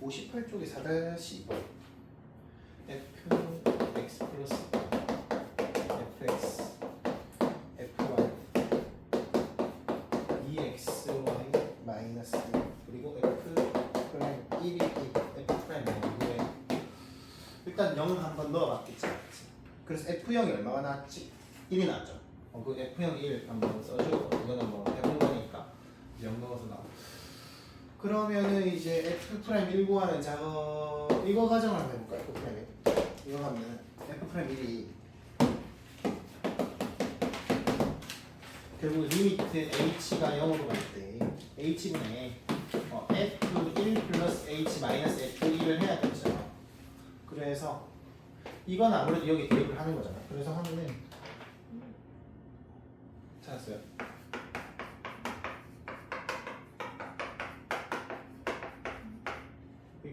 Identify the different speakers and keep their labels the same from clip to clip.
Speaker 1: 58쪽에 4-2번 fx 플러스 fx fy 2xy 마이너스 1 그리고 f 프라임 1이 f 프라임 0에 일단 0을 한 번 넣어봤겠지 맞지? 그래서 f형이 얼마가 나왔지? 1이 나왔죠 어, 그 f형 1 한번 써주고 그러면은 이제 f 프라임 1 구하는 작업 이거 가정을 한번 해볼까요? f 프라임 1 이거 하면 f 프라임 1이 결국 리미트 h가 0으로 갈 때 h분의 어, f1 플러스 h 마이너스 f1을 해야 되죠. 그래서 이건 아무래도 여기 대입을 하는 거잖아. 그래서 하면은 찾았어요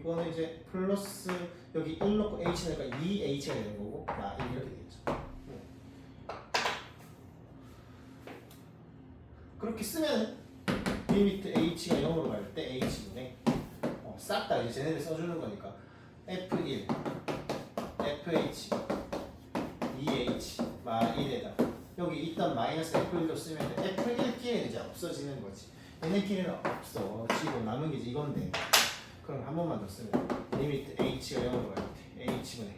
Speaker 1: 이거는 이제 플러스 여기 1 넣고 h 넣으니까 2h가 되는 거고 나 이렇게 되겠죠. 네. 그렇게 쓰면 리미트 h가 0으로 갈 때 h분의 어, 싹다 이제 쟤네들 써주는 거니까 f1 fh 2h 마 1에다. 여기 있던 마이너스 f1도 쓰면 돼 f1끼리는 이제 없어지는 거지. 얘네끼리는 없어 지고 남은 게 이건데 한 번만 더 쓰면 돼. 리미트 h가 0으로 갈때 h분의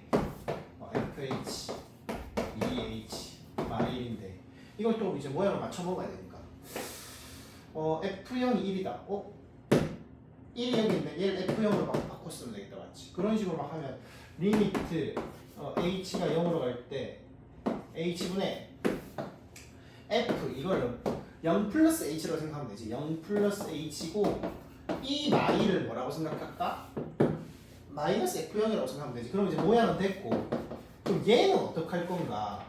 Speaker 1: 어, fh 2h 마 1인데 이걸 또 이제 모양을 맞춰 먹어야 되니까 어 F형이 1이다. 어? 1이 여기 있는데 얘를 F형으로 막 바꿔 쓰면 되겠다 맞지? 그런 식으로 막 하면 리미트 어, H가 0으로 갈 때 H분의 F 이거를 0 플러스 H라고 생각하면 되지 0 플러스 H고 이 마이를 뭐라고 생각할까? 마이너스 F형이라고 생각하면 되지 그럼 이제 모양은 됐고 그럼 얘는 어떻게 할 건가?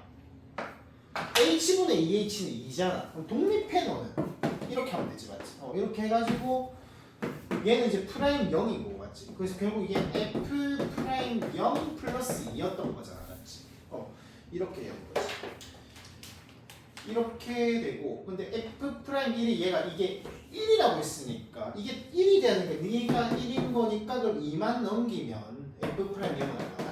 Speaker 1: H분의 2H는 2잖아 그럼 독립해 너는 이렇게 하면 되지 맞지? 어, 이렇게 해가지고 얘는 이제 프라임 0이고 맞지? 그래서 결국 이게 f 프라임 0 플러스 2였던 거잖아 맞지? 어 이렇게 되는 거지 이렇게 되고 근데 f 프라임 1이 얘가 이게 1이라고 했으니까 이게 1이 되는 게 네가 1인 거니까 그럼 2만 넘기면 f 프라임 0은 얼마나?